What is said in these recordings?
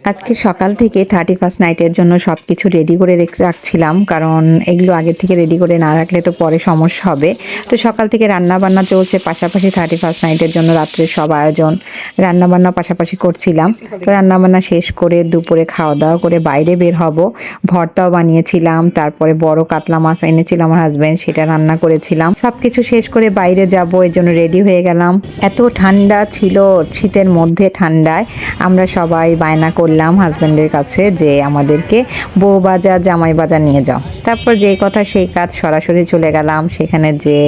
আজকে সকাল থেকে থার্টি ফার্স্ট নাইটের জন্য সব কিছু রেডি করে রেখে, রাখছিলাম, কারণ এগুলো আগে থেকে রেডি করে না রাখলে তো পরে সমস্যা হবে। তো সকাল থেকে রান্না বান্না চলছে, পাশাপাশি থার্টি ফার্স্ট নাইটের জন্য রাত্রের সব আয়োজন রান্না বান্না পাশাপাশি করছিলাম। তো রান্না বান্না শেষ করে দুপুরে খাওয়া দাওয়া করে বাইরে বের হব। ভর্তাও বানিয়েছিলাম, তারপরে বড় কাতলা মাছ এনেছিলাম আমার হাজব্যান্ড সেটা রান্না করেছিলাম। সব কিছু শেষ করে বাইরে যাব, এর জন্য রেডি হয়ে গেলাম। এত ঠান্ডা ছিল, শীতের মধ্যে ঠান্ডায়। আমরা সবাই বায়না করলাম হাজব্যান্ডের কাছে যে আমাদেরকে বউ বাজার, জামাই বাজার নিয়ে যাও। তারপর যেই কথা সেই কাজ সরাসরি চলে গেলাম। সেখানে যে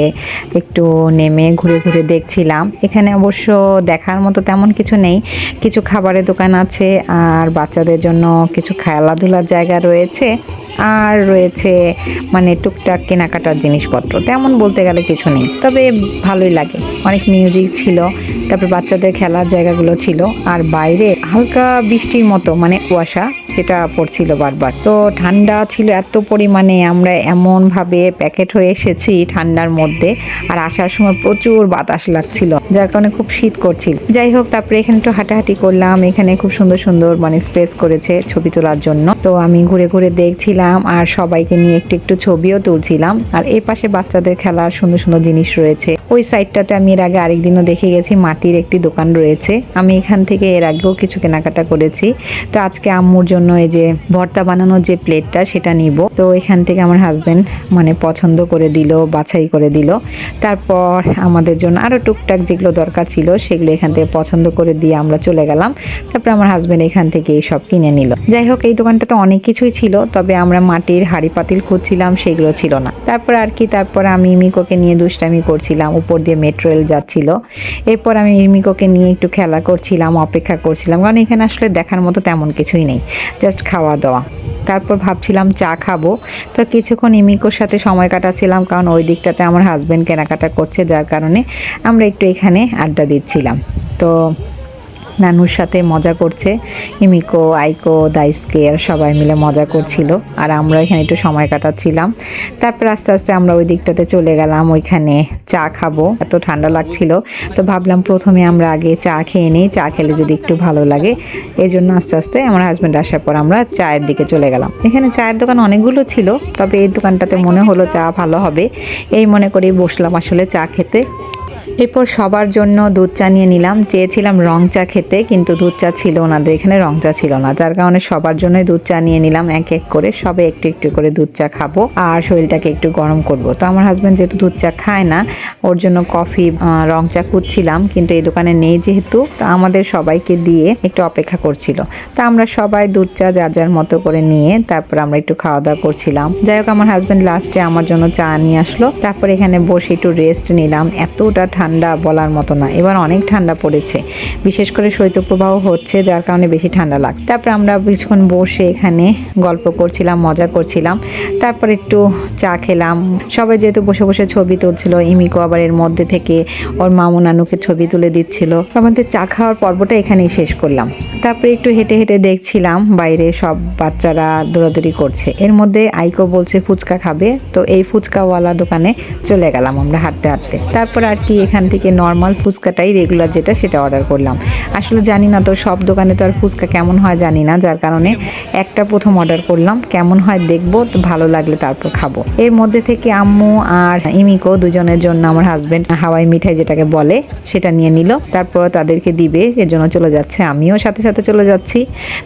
একটু নেমে ঘুরে ঘুরে দেখছিলাম। এখানে অবশ্য দেখার মতো তেমন কিছু নেই। কিছু খাবারের দোকান আছে আর বাচ্চাদের জন্য কিছু খেলাধুলার জায়গা রয়েছে। আর রয়েছে মানে টুকটাক কেনাকাটার জিনিসপত্র। তেমন বলতে গেলে কিছু নেই। তবে ভালোই লাগে। অনেক মিউজিক ছিল। তারপর বাচ্চাদের খেলার জায়গাগুলো ছিল। আর বাইরে হালকা বৃষ্টির মতো মানে কুয়াশা। সেটা পড়ছিল বারবার। তো ঠান্ডা ছিল এত পরিমাণে, আমরা এমনভাবে প্যাকেট হয়ে এসেছি ঠান্ডার মধ্যে আর আসার সময় প্রচুর বাতাস লাগছিল, যার কারণে খুব শীত করছিল। যাই হোক, তারপরে এখানে একটু হাঁটাহাঁটি করলাম, এখানে খুব সুন্দর সুন্দর মানে স্পেস করেছে ছবি তোলার জন্য। তো আমি ঘুরে ঘুরে দেখছিলাম আর সবাইকে নিয়ে একটু একটু ছবিও তুলছিলাম আর এই পাশে বাচ্চাদের খেলার সুন্দর সুন্দর জিনিস রয়েছে। ওই সাইডটাতে আমি এর আগে আরেকদিনও দেখে গেছি, মাটির একটি দোকান রয়েছে। আমি এখান থেকে এর আগেও কিছু কেনাকাটা করেছি। তো আজকে আম্মুর জন্য এই যে ভর্তা বানানোর যে প্লেটটা সেটা নিব। তো এখান থেকে আমার হাজবেন্ড মানে পছন্দ করে দিল, বাছাই করে দিল। তারপর আমাদের জন্য আরও টুকটাক যেগুলো দরকার ছিল সেগুলো এখান থেকে পছন্দ করে দিয়ে আমরা চলে গেলাম। তারপর আমার হাজব্যান্ড এখান থেকে সব কিনে নিল। যাই হোক, এই দোকানটাতে অনেক কিছুই ছিল, তবে আমরা মাটির হাড়ি পাতিল খুঁজছিলাম, সেগুলো ছিল না। তারপর আর কি, তারপর আমি মিকোকে নিয়ে দুষ্টামি করছিলাম, উপর দিয়ে মেট্রো রেল যাচ্ছিল। এরপর আমি মিকোকে নিয়ে একটু খেলা করছিলাম, অপেক্ষা করছিলাম, কারণ এখানে আসলে দেখার মতো তেমন কিছুই নেই। জাস্ট খাওয়া দাওয়া। তারপর ভাবছিলাম চা খাব। তো কিছুক্ষণ ইমিকোর সাথে সময় কাটাচ্ছিলাম, কারণ ওই দিকটাতে আমার হাজব্যান্ড কেনাকাটা করছে, যার কারণে আমরা একটু এখানে আড্ডা দিচ্ছিলাম। তো নানুর সাথে মজা করছে। ইমিকো, আইকো, দাইসকে আর সবাই মিলে মজা করছিল। আর আমরা এখানে একটু সময় কাটাচ্ছিলাম। তারপর আস্তে আস্তে আমরা ওই দিকটাতে চলে গেলাম। ওইখানে চা খাব। এত ঠান্ডা লাগছিল। তো ভাবলাম প্রথমে আমরা আগে চা খেয়ে নিই। চা খেলে যদি একটু ভালো লাগে। এই জন্য আস্তে আস্তে আমার হাজব্যান্ড আসার পর আমরা চায়ের দিকে চলে গেলাম। এখানে চায়ের দোকান অনেকগুলো ছিল। তবে এই দোকানটাতে মনে হলো চা ভালো হবে। এই মনে করেই বসলাম আসলে চা খেতে। এরপর সবার জন্য দুধ চা নিয়ে নিলাম। চেয়েছিলাম রং চা খেতে, কিন্তু দুধ চা ছিল ওনাদের এখানে রং চা ছিল না। যার কারণে সবার জন্যই দুধ চা নিয়ে নিলাম এক এক করে। সবে একটু একটু করে দুধ চা খাব আর শরীরটাকে একটু গরম করব। তো আমার হাজব্যান্ড যেহেতু দুধ চা খায় না, ওর জন্য কফি রং চা খুঁজছিলাম, কিন্তু এই দোকানে নেই যেহেতু, তো আমাদের সবাইকে দিয়ে একটু অপেক্ষা করছিল। তা আমরা সবাই দুধ চা যার যার মতো করে নিয়ে তারপর আমরা একটু খাওয়া দাওয়া করছিলাম। যাই হোক, আমার হাজব্যান্ড লাস্টে আমার জন্য চা নিয়ে আসলো। তারপর এখানে বসে একটু রেস্ট নিলাম। এতটা ঠান্ডা বলার মতো না। এবার অনেক ঠান্ডা পড়েছে। বিশেষ করে শৈত্যপ্রবাহ হচ্ছে, যার কারণে বেশি ঠান্ডা লাগে তারপরে আমরা কিছুক্ষণ বসে এখানে গল্প করছিলাম, মজা করছিলাম। তারপর একটু চা খেলাম। সবাই যেহেতু বসে বসে ছবি তুলছিল ইমিকো আবার এর মধ্যে থেকে ওর মামু নানুকে ছবি তুলে দিচ্ছিল। আমাদের চা খাওয়ার পর্বটা এখানেই শেষ করলাম। তারপরে একটু হেঁটে হেঁটে দেখছিলাম, বাইরে সব বাচ্চারা দৌড়াদৌড়ি করছে। এর মধ্যে আইকো বলছে, ফুচকা খাবে? তো এই ফুচকাওয়ালা দোকানে চলে গেলাম আমরা হাঁটতে হাঁটতে। তারপর আর কি এখান থেকে নর্মাল ফুচকাটাই রেগুলার যেটা সেটা অর্ডার করলাম। আসলে জানি না তো, সব দোকানে তো আর ফুচকা কেমন হয় জানি না, যার কারণে একটা প্রথম অর্ডার করলাম। কেমন হয় দেখব তো ভালো লাগলে তারপর খাব। এর মধ্যে থেকে আম্মু আর ইমিকো দুজনের জন্য আমার হাজবেন্ড হাওয়াই মিঠাই যেটাকে বলে, সেটা নিয়ে নিল। তারপর তাদেরকে দিবে এর জন্য চলে যাচ্ছে, আমিও সাথে সাথে চলে যাচ্ছি।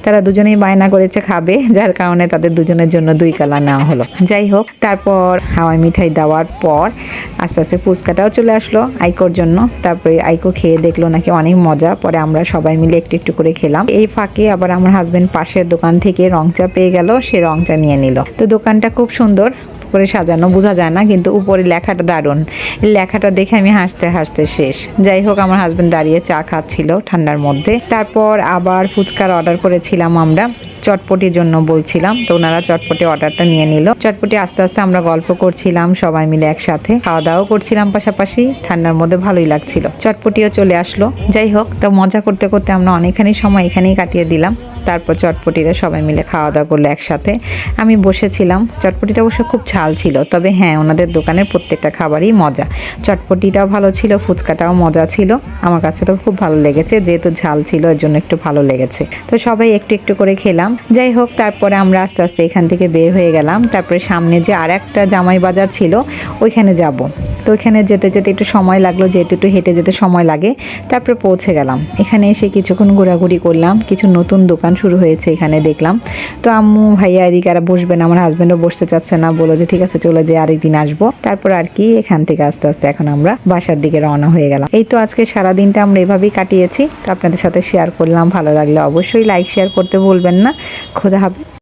তারা দুজনেই বায়না করেছে খাবে, যার কারণে তাদের দুজনের জন্য দুই কালার নেওয়া হলো। যাই হোক, তারপর হাওয়াই মিঠাই দেওয়ার পর আস্তে আস্তে ফুচকাটাও চলে আসলো। আইকোর জন্য। তারপরে আইকো খেয়ে দেখল নাকি অনেক মজা। পরে আমরা সবাই মিলে একটু একটু করে খেলাম। এই ফাঁকে আবার আমার হাজবেন্ড পাশের দোকান থেকে রং চা পেয়ে গেল। সে রং চা নিয়ে নিল। তো দোকানটা খুব সুন্দর। করে সাজানো বোঝা যায় না, কিন্তু উপরে লেখাটা দারুণ। লেখাটা দেখে আমি হাসতে হাসতে শেষ। যাই হোক, আমার হাজবেন্ড দাঁড়িয়ে চা খাচ্ছিল ঠান্ডার মধ্যে। তারপর আবার ফুচকার অর্ডার করেছিলাম আমরা। চটপটির জন্য বলছিলাম। তো ওনারা চটপটি অর্ডারটা নিয়ে নিল। চটপটি আস্তে আস্তে আমরা গল্প করছিলাম, সবাই মিলে একসাথে। খাওয়া দাওয়াও করছিলাম পাশাপাশি। ঠান্ডার মধ্যে ভালোই লাগছিল। চটপটিও চলে আসলো। যাই হোক, তো মজা করতে করতে আমরা অনেকখানি সময় এখানেই কাটিয়ে দিলাম। তারপর চটপটিরা সবাই মিলে খাওয়া দাওয়া করল একসাথে। আমি বসেছিলাম। চটপটিটা অবশ্য খুব ঝাল ছিল, তবে হ্যাঁ ওনাদের দোকানের প্রত্যেকটা খাবারই মজা। চটপটিটাও ভালো ছিল, ফুচকাটাও মজা ছিল। আমার কাছে তো খুব ভালো লেগেছে, যেহেতু ঝাল ছিল, এর জন্য একটু ভালো লেগেছে। তো সবাই একটু একটু করে খেলাম। যাই হোক, তারপরে আমরা আস্তে আস্তে এখান থেকে বের হয়ে গেলাম। তারপরে সামনে যে আর একটা জামাই বাজার ছিল, ওইখানে যাব। তো ওইখানে যেতে যেতে একটু সময় লাগল, যেহেতু একটু হেঁটে যেতে সময় লাগে। তারপরে পৌঁছে গেলাম। এখানে এসে কিছুক্ষণ ঘোরাঘুরি করলাম। কিছু নতুন দোকান শুরু হয়েছে এখানে দেখলাম। তো আম্মু, ভাইয়া এদিকে আর বসবে না, আমার হাজব্যান্ডও বসতে চাচ্ছে না। বলো যে, ঠিক আছে, চলে যে আরেকদিন আসব। তারপর আর কি, এখান থেকে আস্তে আস্তে এখন আমরা বাসার দিকে রওনা হয়ে গেলাম। এই তো আজকে সারা দিনটা আমরা এভাবেই কাটিয়েছি। তো আপনাদের সাথে শেয়ার করলাম। ভালো লাগলে অবশ্যই লাইক শেয়ার করতে ভুলবেন না। খোদা হাফেজ।